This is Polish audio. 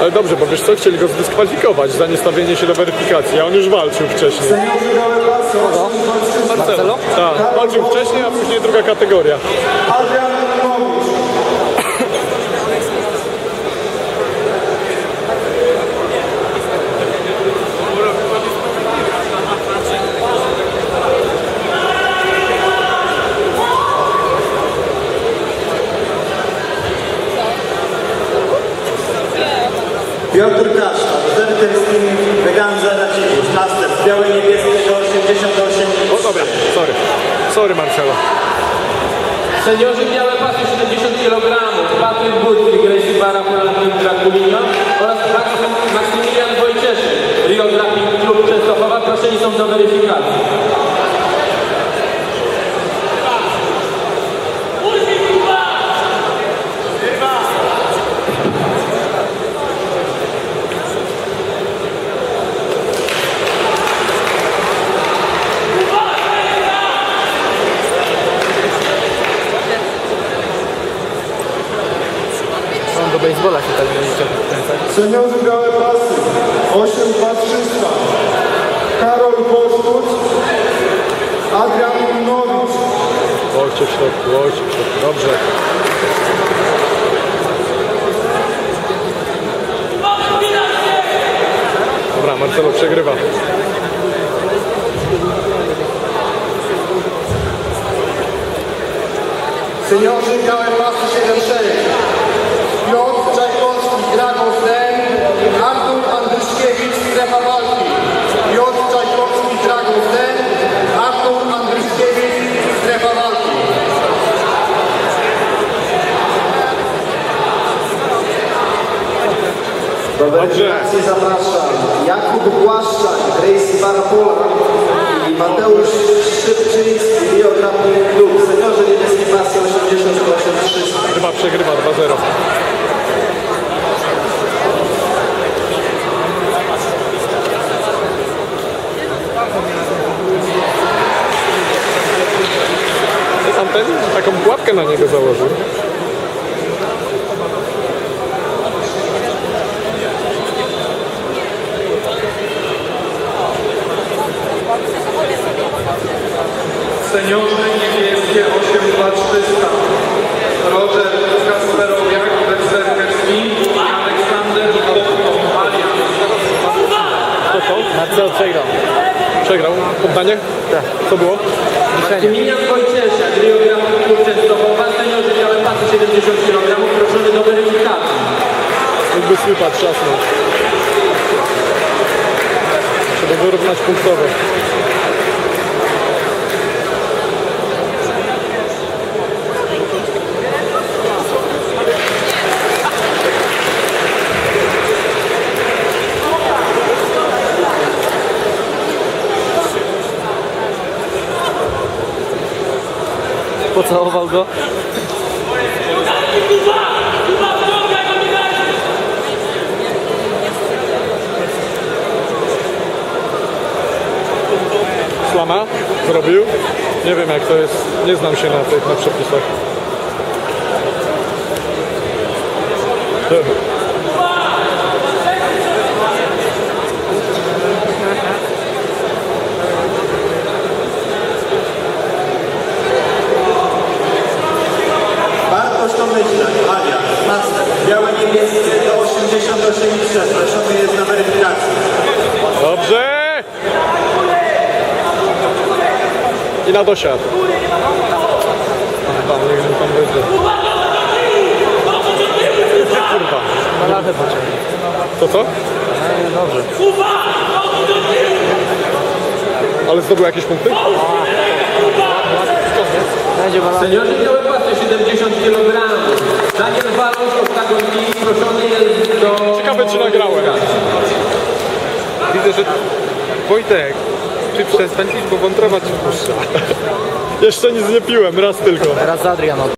Ale dobrze, bo wiesz co, chcieli go zdyskwalifikować za niestawienie się do weryfikacji, a on już walczył wcześniej. Marcelo? Tak, walczył wcześniej, a później druga kategoria. Adrian Adamowicz. Piotr Kaszta, Zerter z nimi Weganza Ciebie, Master, białe niebieskie do 88 O, dobra, sorry. Sorry Marcelo. Seniorzy białe pasy 70 kg, Patryk Budwig, Gracie Bara, Polankin Drakulina oraz Max- Maksymilian Wojcieszy, Rio Grappling Klub Częstochowa, proszeni są do weryfikacji. On do baseballa się tak będzie chciał podkręcać. Seniorzy białe pasy 8300 Karol Bosztuc Adrian Nowicz Łokcie w środku, łokcie w środku. Dobrze. Dobra, Marcelo przegrywa. Seniorzy białe pasy Weryfikacji zapraszam Jakub Błaszczak, Grace Barapola i Mateusz Szybczyński, Rio Grappling Klub, seniorzy niebieskie pasy 88 300. Chyba przegrywa 2-0. Tamten taką pułapkę na niego założył. Seniorzy niebieskie 8300. Roger Kasperowiak, Berserkerski Aleksander Popko, To co? Marcel przegrał. Przegrał poddanie? Tak. Co było? Maksymilian Wojcieszak, Rio Grappling Klub Częstochowa, seniorzy białe pasy 70 kg, proszony do weryfikacji. Jakby slipa trzasnął. Trzeba wyrównać punktowo. Pocałował go. Slama zrobił. Nie wiem jak to jest. Nie znam się na tych na przepisach. Bartosz Tomyślak, Adia, Master, białe niebieskie do 88 300. Proszony jest na weryfikację. Dobrze! I na dosiad. Będzie. Kurwa. To co? No, dobrze. Ale zdobył jakieś punkty? Będzie balans. Seniorzy białe pasy 70 kg, Daniel Oktagon Team, proszony jest Ciekawe, czy nagrałem. Widzę, że Wojtek, czy przestań pić, bo wątroba ci puszcza. Jeszcze nic nie piłem, raz tylko. Teraz Adrian